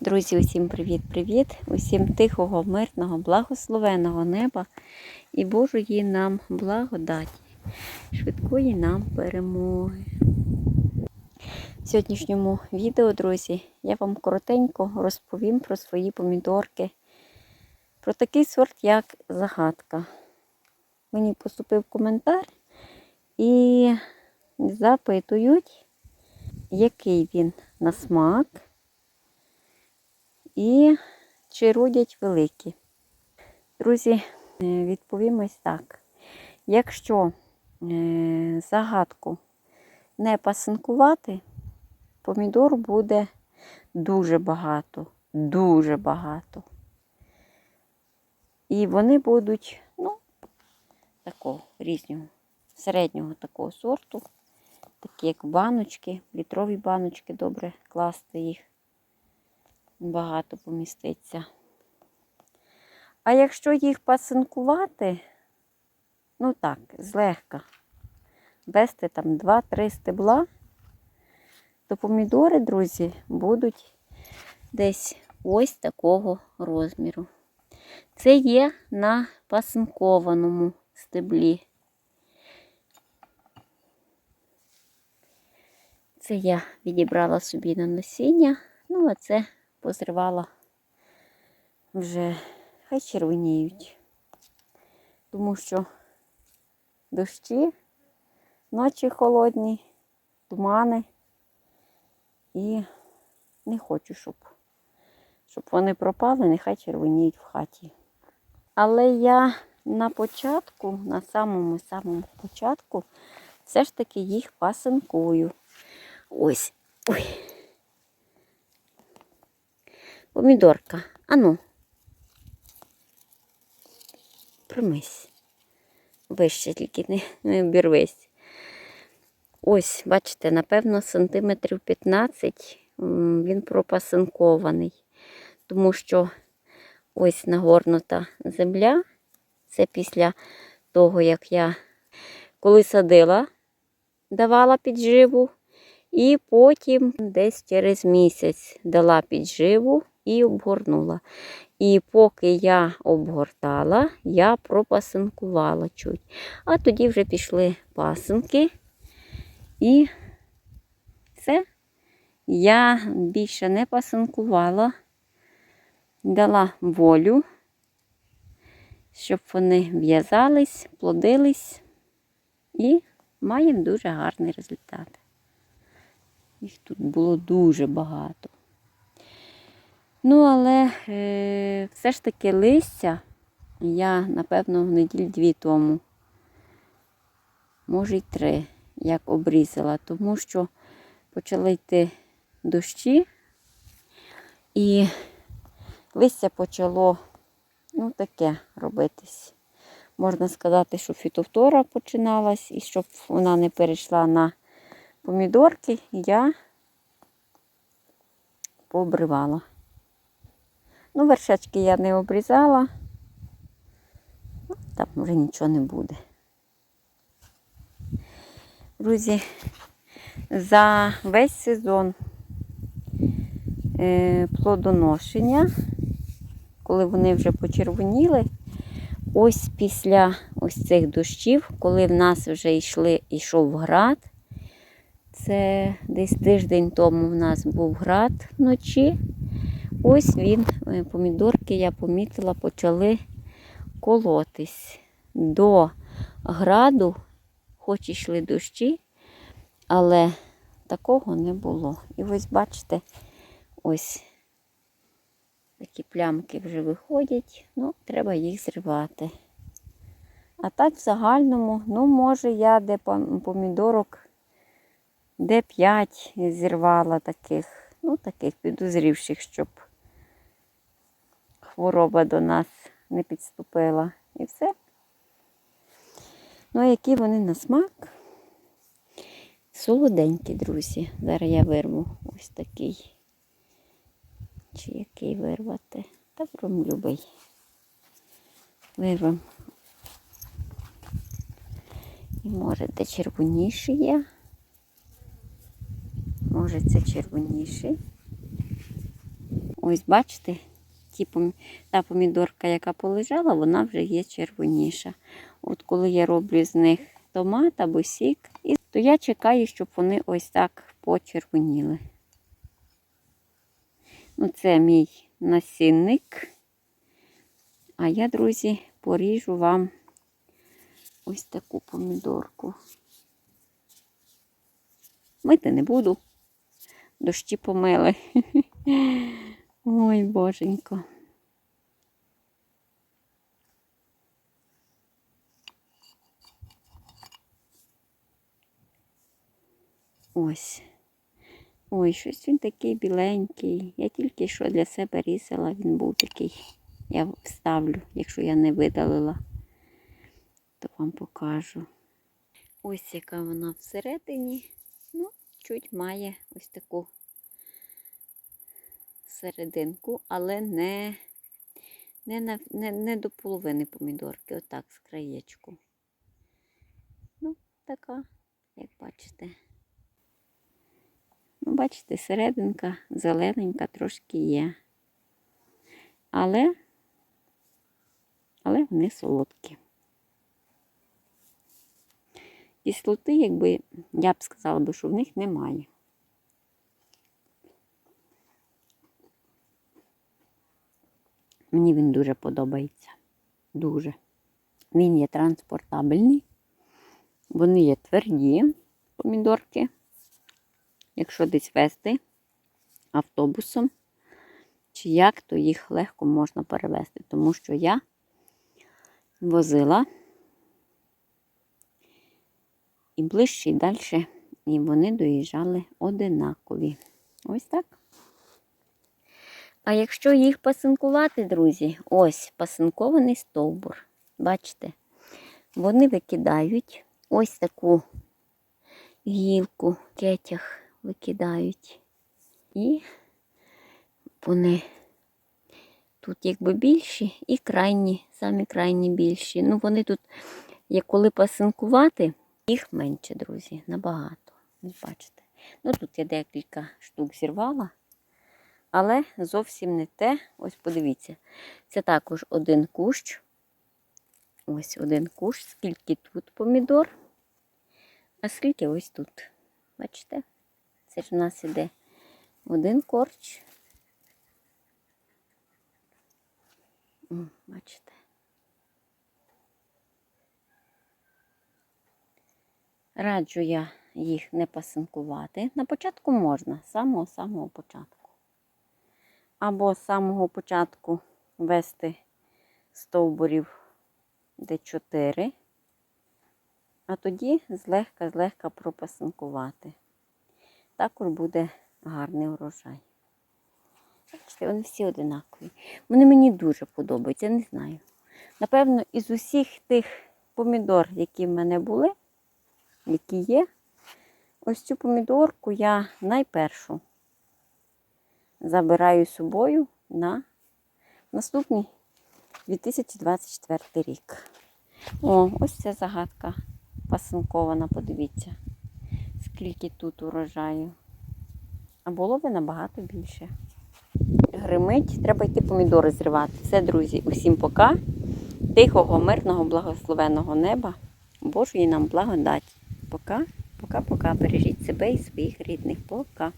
Друзі, усім привіт-привіт! Усім тихого, мирного, благословеного неба і Божої нам благодаті, швидкої нам перемоги. В сьогоднішньому відео, друзі, я вам коротенько розповім про свої помідорки, про такий сорт, як загадка. Мені поступив коментар і запитують, який він на смак і чи великі. Друзі, е, відповім ось так. Якщо е, загадку не пасинкувати, помідор буде дуже багато, дуже багато. І вони будуть, ну, такого різного, середнього такого сорту, такі як баночки, літрові баночки, добре класти їх багато поміститься. А якщо їх пасинкувати, ну так, злегка, вести там 2-3 стебла, то помідори, друзі, будуть десь ось такого розміру. Це є на пасинкованому стеблі. Це я відібрала собі на насіння, ну а це позривала вже хай червоніють, тому що дощі, ночі холодні, тумани і не хочу, щоб, щоб вони пропали, нехай червоніють в хаті. Але я на початку, на самому-самому початку, все ж таки їх пасинкую. Ось. Ой. Помідорка. Ану. Примись. Вище тільки не, не обірвись. Ось, бачите, напевно, сантиметрів 15 він пропасинкований. Тому що ось нагорнута земля. Це після того, як я коли садила, давала підживу. І потім десь через місяць дала підживу і обгорнула. І поки я обгортала, я пропасинкувала чуть. А тоді вже пішли пасинки. І все. Я більше не пасинкувала, дала волю, щоб вони в'язались, плодились і маємо дуже гарний результат. Їх тут було дуже багато. Ну, але е, все ж таки листя я, напевно, в неділі дві тому, може й три, як обрізала, тому що почали йти дощі, і листя почало ну, таке робитись. Можна сказати, що фітовтора починалась, і щоб вона не перейшла на помідорки, я пообривала. Ну, вершечки я не обрізала, ну, там вже нічого не буде. Друзі, за весь сезон е, плодоношення, коли вони вже почервоніли, ось після ось цих дощів, коли в нас вже йшли, йшов град, це десь тиждень тому в нас був град вночі. Ось він, е, помідорки, я помітила, почали колотись. До граду, хоч йшли дощі, але такого не було. І ось бачите, ось такі плямки вже виходять, ну, треба їх зривати. А так в загальному, ну, може, я де помідорок, де 5 зірвала таких, ну, таких підозрівших, щоб хвороба до нас не підступила. І все. Ну, а які вони на смак? Солоденькі, друзі. Зараз я вирву ось такий. Чи який вирвати? Та прям любий. Вирвем. І може де червоніший є. Може це червоніший. Ось бачите, ті та помідорка, яка полежала, вона вже є червоніша. От коли я роблю з них томат або сік, то я чекаю, щоб вони ось так почервоніли. Ну, це мій насінник. А я, друзі, поріжу вам ось таку помідорку. Мити не буду. Дощі помили. Ой, боженько. Ось. Ой, щось він такий біленький. Я тільки що для себе різала, він був такий. Я вставлю, якщо я не видалила, то вам покажу. Ось яка вона всередині. Ну, чуть має ось таку серединку, але не, не, на, не, не до половини помідорки, отак з краєчку. Ну, така, як бачите. Ну, бачите, серединка зелененька трошки є. Але, але вони солодкі. Кислоти, якби, я б сказала що в них немає. Мені він дуже подобається. Дуже. Він є транспортабельний. Вони є тверді помідорки. Якщо десь вести автобусом чи як, то їх легко можна перевезти, тому що я возила і ближче, і далі, і вони доїжджали одинакові. Ось так. А якщо їх пасинкувати, друзі, ось пасинкований стовбур. Бачите, вони викидають ось таку гілку, кетях викидають. І вони тут якби більші і крайні, самі крайні більші. Ну, вони тут, як коли пасинкувати, їх менше, друзі, набагато. Бачите. Ну, тут я декілька штук зірвала. Але зовсім не те. Ось подивіться. Це також один кущ. Ось один кущ. Скільки тут помідор, а скільки ось тут. Бачите? Це ж у нас іде один корч. Бачите. Раджу я їх не пасинкувати. На початку можна, з самого-самого початку. Або з самого початку вести стовбурів де 4, а тоді злегка-злегка пропасинкувати. Також буде гарний урожай. Бачите, вони всі одинакові. Вони мені дуже подобаються, я не знаю. Напевно, із усіх тих помідор, які в мене були, які є, ось цю помідорку я найпершу забираю з собою на наступний 2024 рік. О, ось ця загадка пасинкована, подивіться, скільки тут урожаю. А було би набагато більше. Гримить, треба йти помідори зривати. Все, друзі, усім пока. Тихого, мирного, благословеного неба. Божої нам благодать. Пока, пока-пока. Бережіть себе і своїх рідних. Пока.